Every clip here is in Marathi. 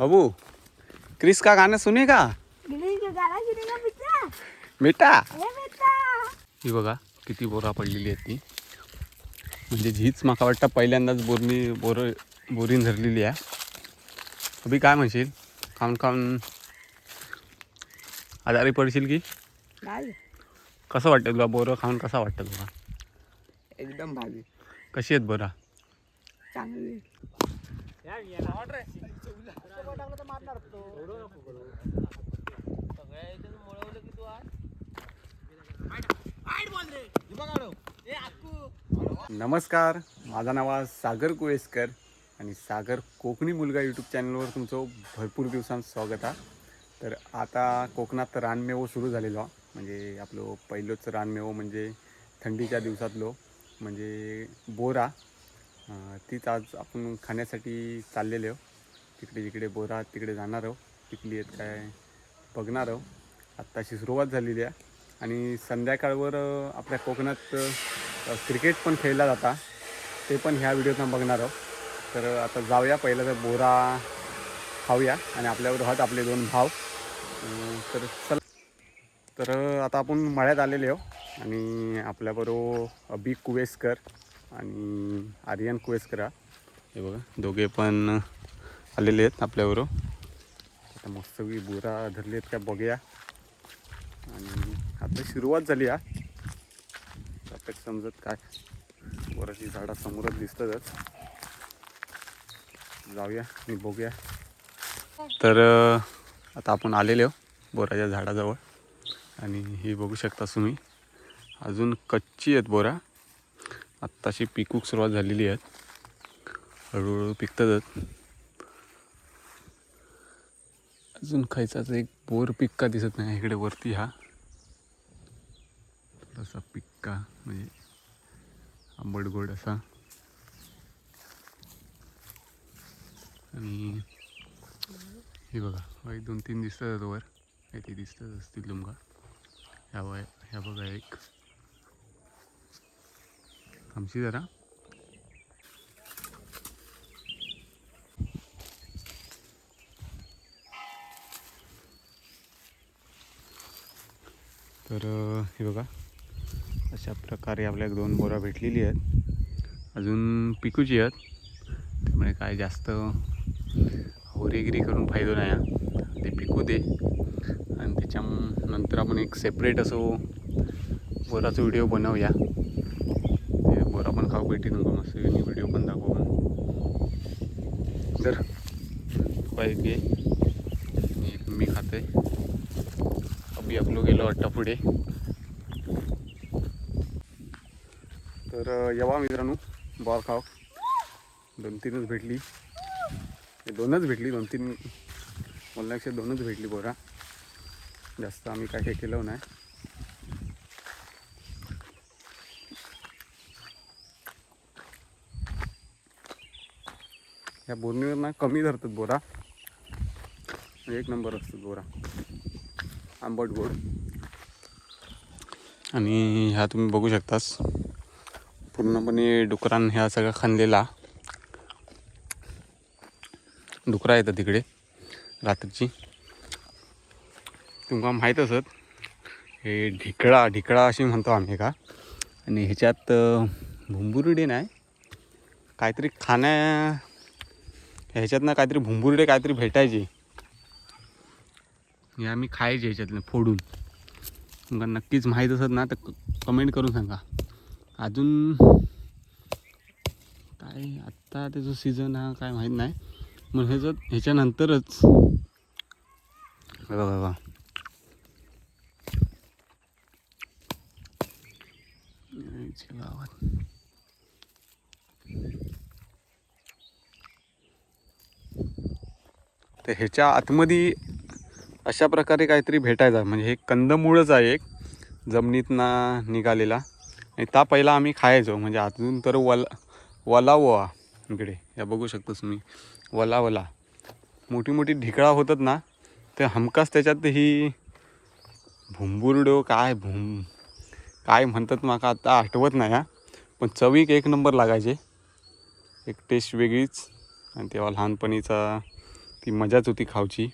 अबू क्रिस का गाणं सुने का? मिठा ही बघा किती बोरा पडलेली आहेत ती. म्हणजे हीच माका वाटतं पहिल्यांदाच बोरणी बोर बोरीन धरलेली आहे. अभि काय म्हणशील? खाऊन खाऊन. आजारी पडशील की? कसं वाटतं तुला? बोरं खाऊन कसं वाटतं तुला? एकदम भारी. कशी आहेत बोरा? चांगली नमस्कार माझं नाव आहे सागर कुळेसकर आणि सागर कोकणी मुलगा यूट्यूब चॅनलवर तुमचं भरपूर दिवसांत स्वागत आहे. तर आता कोकणात रानमेवो सुरू झालेलो म्हणजे आपलं पहिलंच रानमेवो म्हणजे थंडीच्या दिवसातलो म्हणजे बोरा. तीच आज आपण खाण्यासाठी चाललेले आहो तिकडे जिकडे बोरा तिकडे जाणार आहो तिकडी आहेत काय बघणार आहो आत्ताशी सुरुवात झालेली आहे. आणि संध्याकाळवर आपल्या कोकणात क्रिकेट पण खेळला जाता. ते पण ह्या व्हिडिओतून बघणार आहोत. तर आता जाऊया. पहिलं तर बोरा खाऊया आणि आपल्यावर आहात आपले दोन भाव. तर चल. तर आता आपण मळ्यात आलेले आहो आणि आपल्याबरोबर अबी कुवेसकर आणि आर्यन कुवेसकर हा. हे बघा दोघे पण आलेले आहेत आपल्याबरोबर. आता मस्तपैकी बोरा धरले आहेत का बघूया. आणि आता सुरुवात झाली हा. आता समजत काय. बोराची झाडा समोरच दिसतातच. जाऊया आणि बघूया. तर आता आपण आलेले आहो बोराच्या झाडाजवळ. आणि ही बघू शकता तुम्ही. अजून कच्ची आहेत बोरा. आत्ताशी पिकूक सुरुवात झालेली आहेत हळूहळू पिकतातच. अजून खायचाच एक बोर पिक्का दिसत नाही इकडे वरती हा. थोडासा पिक्का म्हणजे आंबट गोड असा. आणि हे बघा एक दोन तीन दिसतात वर. काही ते दिसतच असतील तुमका ह्या वय ह्या बघा एक. थांबशी जरा. तर हे बघा. अशा प्रकारे आपल्या दोन बोरा भेटलेली आहेत. अजून पिकूची आहेत. त्यामुळे काय जास्त होरेगिरी करून फायदो नाही हा. ते पिकू दे. आणि त्याच्या नंतर आपण एक सेपरेट असो बोराचा व्हिडिओ बनवूया. बोरा पण खाऊ मस्त तुमका व्हिडिओ पण दाखवू तर एक घे एक मी खाते अभि आपलो गेलो वाटतं पुढे. तर अं, येवा मित्रांनो बॉल खाव. दोन तीनच भेटली. दोनच भेटली दोन तीन. बोलण्यापेक्षा दोनच भेटली बोरा जास्त आम्ही काय काय केलं नाही. ह्या बोरणीवर ना कमी धरतात बोरा. एक नंबर असतो बोरा. आंबट गोड. आणि ह्या तुम्ही बघू शकतास. पूर्णपणे डुकरान ह्या सगळा खांदलेला डुकरा येतात तिकडे रात्रीची. तुमका माहीत असत हे ढिकळा ढिकळा अशी म्हणतो आम्ही का? आणि ह्याच्यात अं, नाही काहीतरी खाण्या ह्याच्यातनं काहीतरी भुंबुर्डे काहीतरी भेटायचे. हे आम्ही खायचे ह्याच्यातनं फोडून. तुमका नक्कीच माहीत असत ना तर कमेंट करून सांगा. अजून काय आत्ता त्याचं सीझन हा काय माहीत नाही. मग ह्याचं ह्याच्यानंतरच बघा बघा. गावात. तर ह्याच्या आतमध्ये अशा प्रकारे काहीतरी भेटायचा म्हणजे हे कंदमूळच आहे एक जमिनीतनं निघालेला. आणि ता पहिला आम्ही खायचो. म्हणजे अजून तर वल वलावा इकडे. या बघू शकतोस तुम्ही. वलावला. मोठी मोठी ढिकळा होतात ना ते हमखास त्याच्यात ही भुंबुरडो काय भुम काय म्हणतात माका आता आठवत नाही हा. पण चवीक एक नंबर लागायचे. एक टेस्ट वेगळीच. आणि तेव्हा लहानपणीचा ती मजाच होती खावची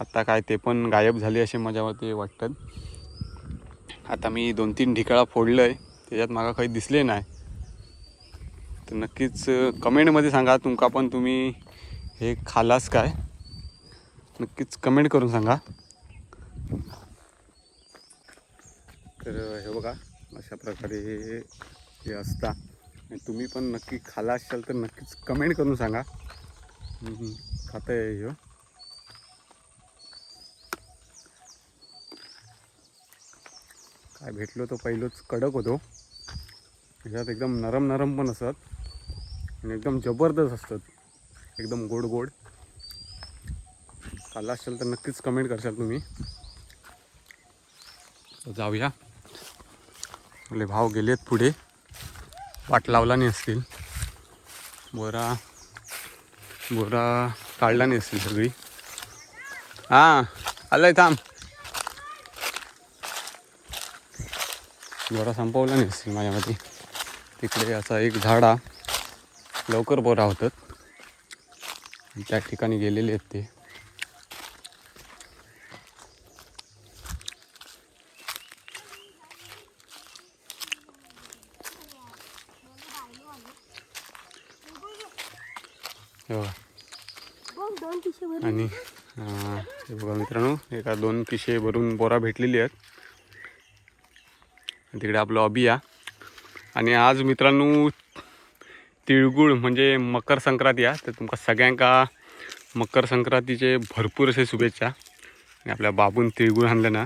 आत्ता काय ते पण गायब झाले असे माझ्यावरती वाटतात आता मी दोन तीन ढिकाळा फोडलं आहे त्याच्यात मला काही दिसले नाही. तर नक्कीच कमेंटमध्ये सांगा तुमका पण तुम्ही हे खालास काय? नक्कीच कमेंट करून सांगा. तर हे बघा अशा प्रकारे हे- हे असता. तुम्ही पण नक्की खाला असाल तर नक्कीच कमेंट करून सांगा. हम्म, ह्यो काय भेटलो तो पहिलोच कडक होतो. ह्याच्यात एकदम नरम नरम पण असतात. आणि एकदम जबरदस्त असतात. एकदम गोड गोड. खाल्ला असेल तर नक्कीच कमेंट करशाल तुम्ही. जाऊया. आपले भाव गेलेत पुढे. वाट लावला नाही असतील. बोरा. बोरा. काढला नाही असेल सगळी हां आलंय थांब. बोरा संपवला नाही असेल माझ्यामध्ये. तिकडे असा एक झाड लवकर बोरा होतात. त्या ठिकाणी गेलेले आहेत ते हे बघा दोन पिशे भरून आणि अं, हे बघा मित्रांनो एका दोन पिशे भरून बोरा भेटलेली आहेत. आणि तिकडे आपलं अबिया आणि आज मित्रांनो तिळगुळ म्हणजे मकर संक्रांती आहे. तर तुमका सगळ्यांका मकर संक्रांतीचे भरपूर असे शुभेच्छा. आणि आपल्या बाबून तिळगुळ आणलं ना.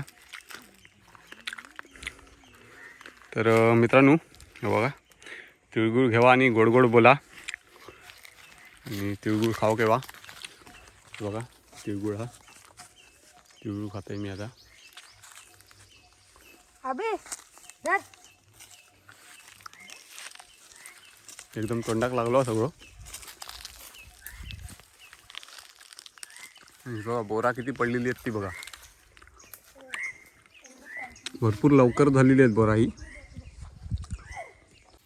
तर मित्रांनो बघा. तिळगुळ घेवा आणि गोड गोड बोला. आणि तिळगुळ खाऊ केव्हा बघा तिळगुळ हा. तिळगुळ खातोय मी आता अबे. एकदम तोंडाक लागलो सगळं बघा बोरा किती पडलेली आहेत ती बघा भरपूर लवकर झालेली आहेत बोरा ही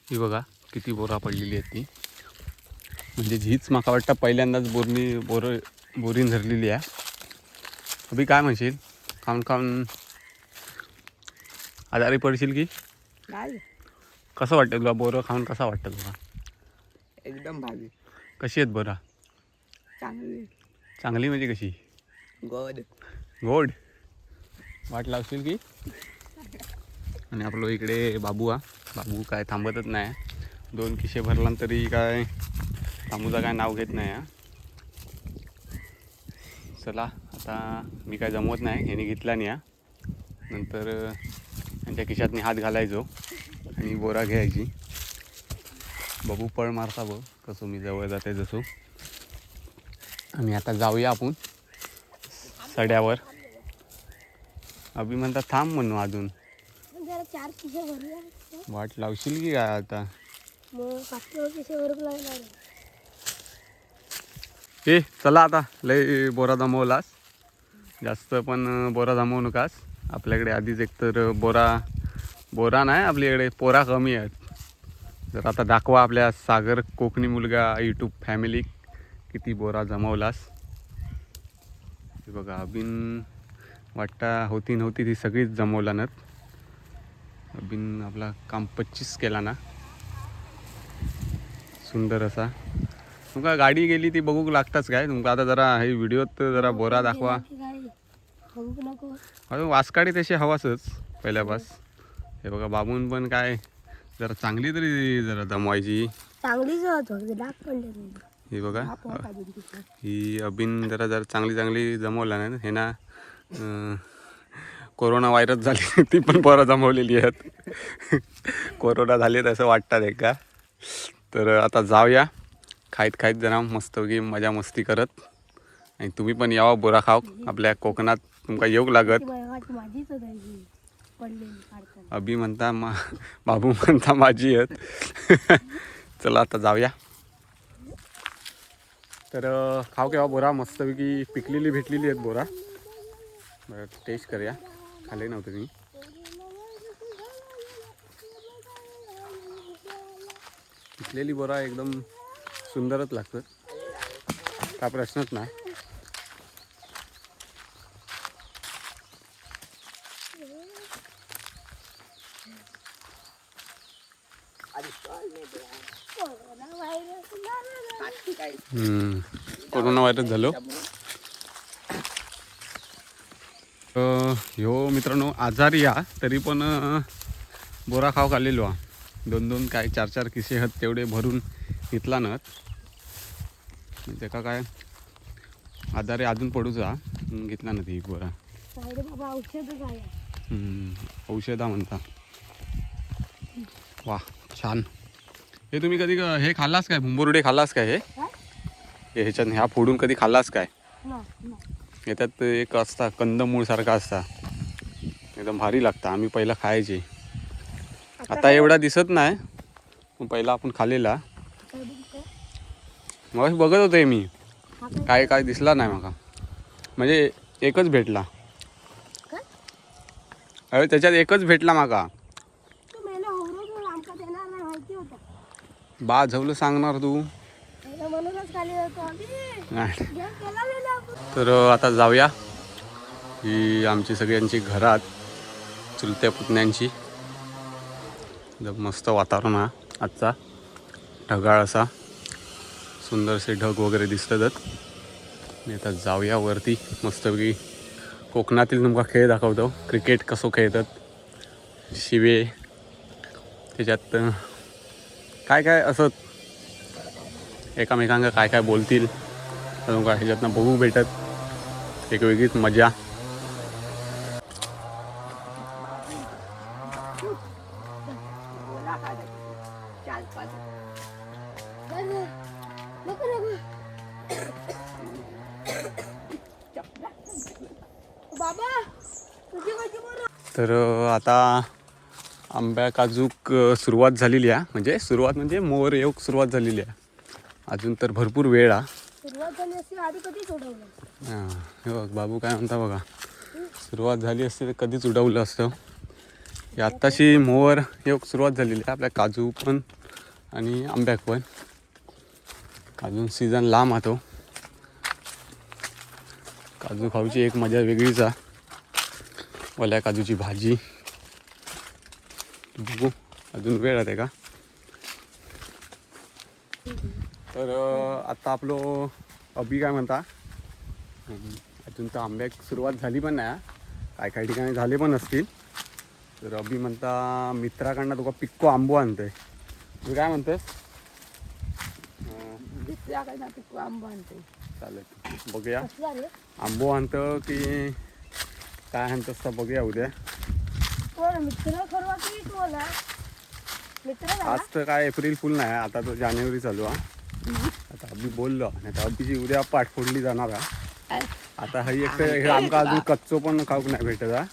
ही बघा किती बोरा पडलेली आहेत ती म्हणजे हीच माका वाटतं पहिल्यांदाच बोरणी बोर बोरीन धरलेली आहे अभि काय म्हणशील? खाऊन खाऊन आजारी पडशील की? नाही. कसं वाटतं तुला? बोरं खाऊन कसं वाटतं तुला? एकदम भारी. कशी आहेत बोरा? चांगली. चांगली म्हणजे कशी? गोड. गोड? वाट लावशील की? आणि आपलं इकडे बाबू हा. बाबू काय थांबतच नाही. दोन किशे भरला तरी काय थांबूचा काय नाव घेत नाही हा. चला आता मी काय जमवत नाही ह्याने घेतला नाही हा नंतर त्यांच्या खिशातनी हात घालायचो आणि बोरा घ्यायची. बाबू पळ मारता बघ कसं मी जवळ जाते जसो. आणि आता जाऊया आपण सड्यावर. अभि म्हणतात थांब म्हणू अजून. वाट लावशील की काय आता मग पाच किलो पिशे भरून लागणार ए चला आता. लय बोरा जमवलास जास्त पण बोरा जमवू नकास. आपल्याकडे आधीच एकतर बोरा बोरा नाही आपल्याकडे पोरा कमी आहेत. जर आता दाखवा आपल्या सागर कोकणी मुलगा यूट्यूब फॅमिली किती बोरा जमवलास हे बघा अबिन वाटता होती नव्हती ती सगळीच जमवला ना अबिन आपला काम पच्चीस केला ना. सुंदर असा. तुमका गाडी गेली ती बघूक लागताच काय? तुमका आता जरा हे व्हिडिओत जरा बोरा दाखवा. वासकाडी तशी हवासच पहिल्यापास हे बघा बाबून पण काय जरा चांगली तरी जरा दमवायची. हे ही बघा. ही अभिन जरा जरा चांगली चांगली जमवला ना हे ना कोरोना व्हायरस झाली ती पण पोरं जमवलेली आहेत. कोरोना झाली असं वाटतात एक. का तर आता जाऊया. खाईत खायत जरा मस्तपैकी मजा मस्ती करत. आणि तुम्ही पण यावा बोरा खाव आपल्या कोकणात तुमका येऊक लागत. अभि म्हणता मा बाबू म्हणता माझी आहेत चला आता जाऊया. तर खाव खाऊ केव्हा बोरा? मस्तपैकी पिकलेली भेटलेली आहेत बोरा. बरं टेस्ट करूया. खाल्ले नव्हते मी. पिकलेली बोरा एकदम सुंदरच लागतं. हा प्रश्नच नाही. कोरोना व्हायरस झालो. ह्यो मित्रांनो आजारी या तरी पण बोरा खाव खाल्लेलो हा. दोन दोन काय चार चार किसे आहेत तेवढे भरून घेतला ना त्याका काय आजारी अजून पडूचा म्हणून घेतला ना ती बोरा काय रे बाबा औषध म्हणता. वा छान. हे तुम्ही कधी क- हे खाल्लास काय? भुंबुर्डे खाल्लास काय हे? ह्याच्यात ह्या फोडून कधी खाल्लास काय. याच्यात एक असता कंदमूळ सारखा असता. एकदम भारी लागता. आम्ही पहिला खायचे. आता एवढा दिसत नाही. पण पहिला आपण खाल्लेला? मग बघत होते मी. काय? काय दिसला नाही माका. म्हणजे एकच भेटला? अरे त्याच्यात एकच भेटला माका. मेला बा झवलं सांगणार तू. तर आता जाऊया. ही आमची सगळ्यांची घरात चुलत्या पुतण्यांची. एकदम मस्त वातावरण हा आजचा ढगाळ असा. सुंदरसे ढग वगैरे दिसतातच आणि आता जाऊया वरती. मस्तपैकी कोकणातील तुमका खेळ दाखवतो. क्रिकेट कसो खेळतात. शिवे. त्याच्यात काय काय असं एकामेकांका काय काय बोलतील. तुमका ह्याच्यातनं बघू भेटत. एक वेगळीच मजा. आंब्या काजूक सुरुवात झालेली आहे. म्हणजे सुरुवात म्हणजे मोर योग सुरुवात झालेली आहे. अजून तर भरपूर वेळ आहे. बाबू काय म्हणता बघा. सुरुवात झाली असती तर कधीच उडवलं असतं. ही आत्ताशी मोवर योग सुरुवात झालेली आहे. आपल्या काजू पण आणि आंब्याक पण. अजून सीझन लांब आहे तो. काजू खाऊची एक मजा वेगळीच आहे. ओल्या काजूची भाजी. बघू. अजून वेळ आहे का? तर आता आपलं अभि काय म्हणता? अजून तर आंब्याक सुरुवात झाली पण नाही. काय काही ठिकाणी झाले पण असतील. तर अभि म्हणता मित्राकडनं तुका पिक्को आंबो आणतोय. तू काय म्हणतोस आंबा आणतो चालेल. बघूया. आंबो आणतं की काय आणतोस तर बघूया उद्या. कोण मित्र खरवा की कोणा मित्र झाला? आज तर काय एप्रिल फुल नाही आता तो जानेवारी चालू हा. आता अभि बोललो नाही तर अभिची उद्या पाठ फोडली जाणार हा? आता हा एक तर आमका अजून कच्चो पण खाऊक नाही भेटत हा.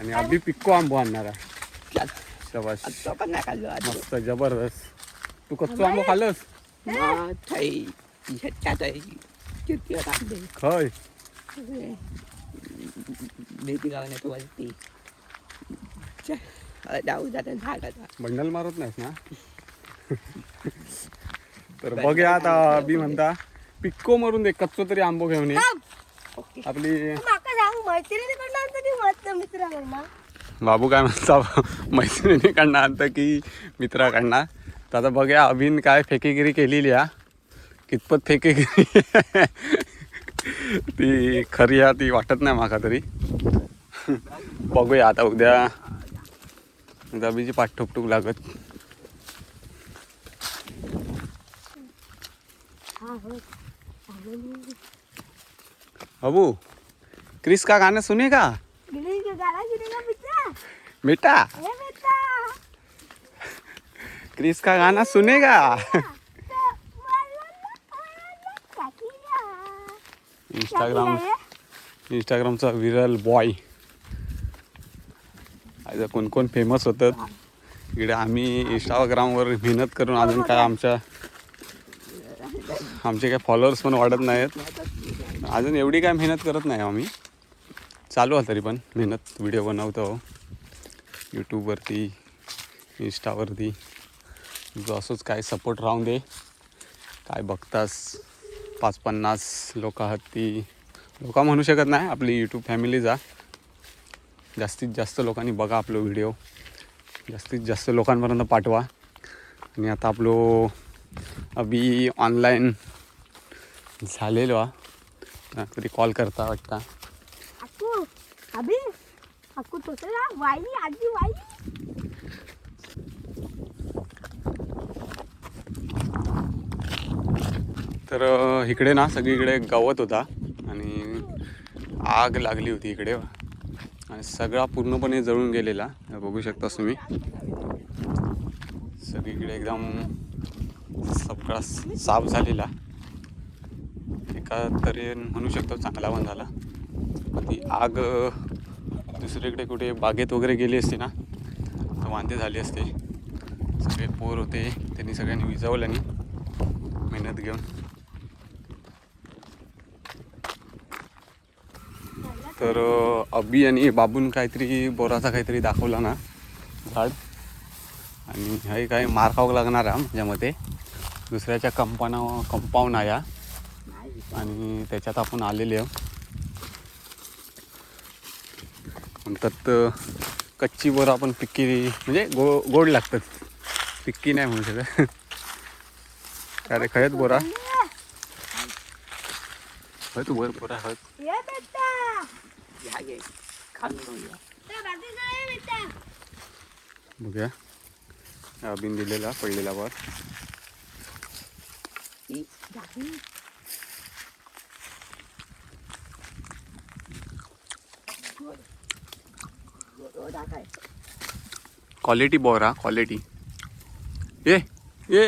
आणि अभि पिक्को आंबो आणणार आहे शबाश मस्त जबरदस्त. तू कच्चो आंबो खाल्लस? कांदे. खय. मेथी वरती. जाऊ जाता झाडाचा बंडल मारत नाहीस ना तर बघूया आता अभि म्हणता पिक्को मारून दे कच्चो तरी आंबो घेऊन ये आपली माका सांग मैत्रिणीकडनं आणतं की मत मित्राकडनं बाबू काय म्हणता मैत्रिणीकडनं आणतं की मित्राकडनं तर आता बघूया अभिन काय फेकेगिरी केलेली हा कितपत फेकेगिरी ती खरी हा ती वाटत नाही माका तरी बघूया आता उद्या उद्या अभिची पाठ ठोकटूक लागत. अबू क्रिस का गाणं सुने का? मित्र क्रिस का गाना सुनेगा इंस्टाग्राम इंस्टाग्रामचा विरल बॉय इथं कोण कोण फेमस होतं इकडे आम्ही इंस्टाग्रामवर मेहनत करून अजून काय आमच्या आमचे काय फॉलोअर्स पण वाढत नाहीत. अजून एवढी काय मेहनत करत नाही आम्ही. चालू आहे तरी पण मेहनत व्हिडिओ बनवतो. यूट्यूबवरती इंस्टावरती जो असंच काय सपोर्ट राहून दे. काय बघतास पाच पन्नास लोक आहात ती. लोक म्हणू शकत नाही आपली यूट्यूब फॅमिली जा. जास्तीत जास्त लोकांनी बघा आपलं व्हिडिओ. जास्तीत जास्त लोकांपर्यंत पाठवा. आणि आता आपलो अभि ऑनलाईन झालेलो हा. कधी कॉल करता वाटता. तर इकडे ना सगळीकडे गवत होता. आणि आग लागली होती इकडे. आणि सगळा पूर्णपणे जळून गेलेला बघू शकता तुम्ही. सगळीकडे एकदम सगळा साफ झालेला. एका तरी म्हणू शकतो चांगला पण झाला. ती आग दुसरीकडे कुठे बागेत वगैरे गेली असते ना तर वांदे झाले असते. सगळे पोर होते त्यांनी सगळ्यांनी विजावलं आणि मेहनत घेऊन. तर अबी आणि बाबून काहीतरी बोराचा काहीतरी दाखवला ना झाड. आणि हे काही मार खावं लागणार आहे माझ्यामध्ये दुसऱ्याच्या कंपाना कंपाऊंड आहे हा. आणि त्याच्यात आपण आलेले आहो म्हणतात कच्ची बोरं आपण पिक्की म्हणजे गो गोड लागतात. पिक्की नाही म्हणू शकत. अरे खयत बोरा? तू वर बोरा होय बघूया अबिन दिलेला पडलेला ही आहे. क्वालिटी बोरा क्वालिटी ये ये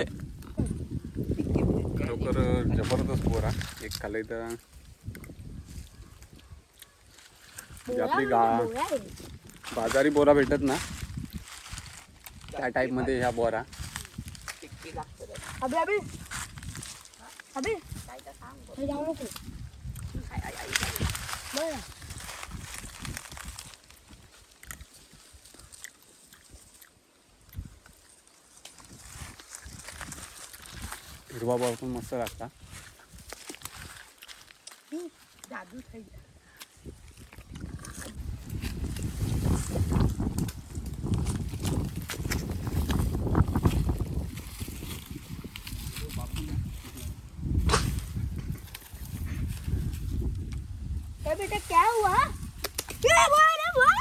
खरोखर जबरदस्त बोरा एक खाल्लं तर म्हणजे आपली गा. बाजारी बोरा भेटत ना? त्या टाईपमध्ये ह्या बोरा. जाऊ नको. हिरवा बोरा पण मस्त लागता. जादू खाई ए बेटा क्या हुआ क्या हुआ रे हुआ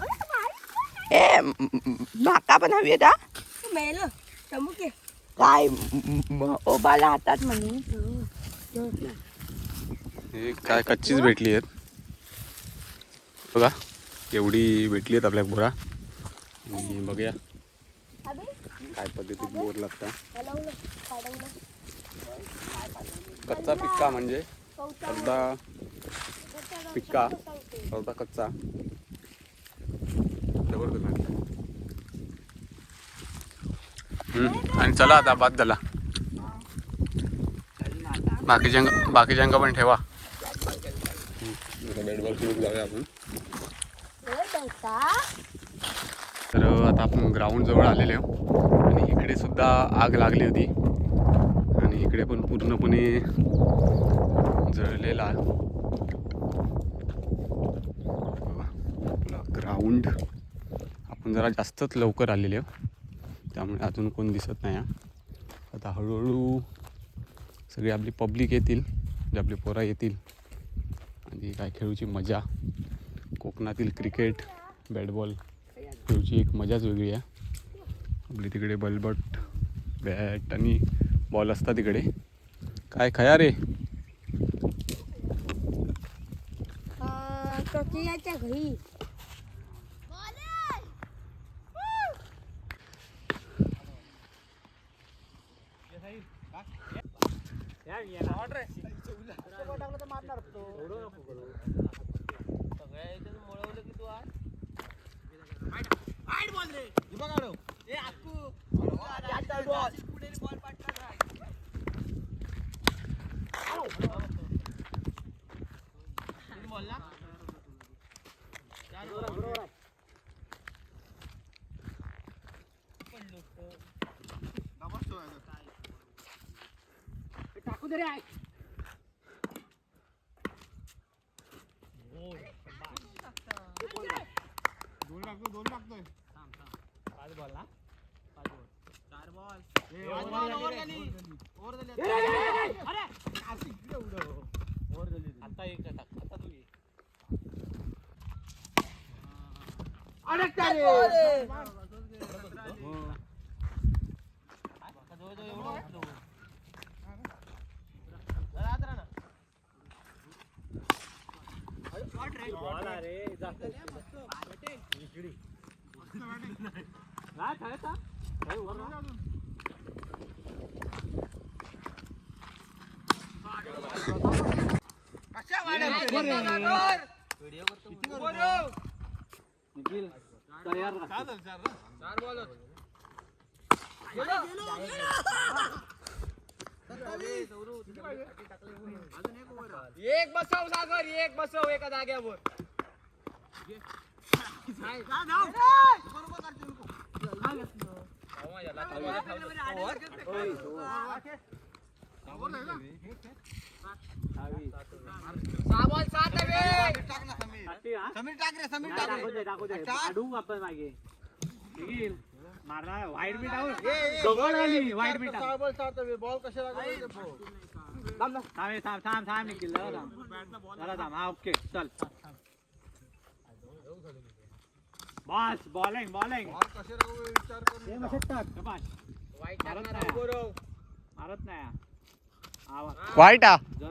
अरे तुम्हारी ए म- म- माका पण हवी का मेलो चमुके काय ओबाला हातात म्हणून हे काय कच्चीच भेटली आहेत. बघा एवढी भेटली आहेत आपल्या बोरा आणि बघूया. काय पद्धतीत बोर लागता. कच्चा पिक्का म्हणजे अर्धा पिक्का अर्धा कच्चा. आणि चला आता बाद झाला बाकीच्या बाकीच्या पण ठेवा. जाऊया आपण तर आता आपण ग्राउंड जवळ आलेले आहो आणि इकडे सुद्धा आग लागली होती. आणि इकडे पण पूर्णपणे जळलेला ग्राउंड जरा जास्तच लवकर आलेले त्यामुळे अजून कोण दिसत नाही आहे. आता हळूहळू सगळी आपली पब्लिक येतील जे आपली पोरा येतील. आणि काय खेळूची मजा. कोकणातील क्रिकेट बॅटबॉल खेळूची एक मजाच वेगळी आहे. आपली तिकडे बलबट बॅट आणि बॉल असतात तिकडे. काय खया रे? घरी दोन टाकतो दोन टाकतोय आता एक टाक आता तू ये जवळ जवळ एवढं जवळ. जरा आत राहा ना. बॉल अरे, जास्त. इकडे. हा, खेळता. खेळ, वर राहा. व्हिडिओ करतो. निखिल, तयार राहा. एक बसव सागर एक बसव एका जाग्यावर. साबण टाकू आपण मागे मारला वाईट बीट आऊट आली वाईट बीट थांब हे, थांब थांब थांब निखिल. थांब थांब. हा ओके. चल. बस बॉलिंग बॉलिंग. मारत नाही. मारत नाही. आवा वाईट जरा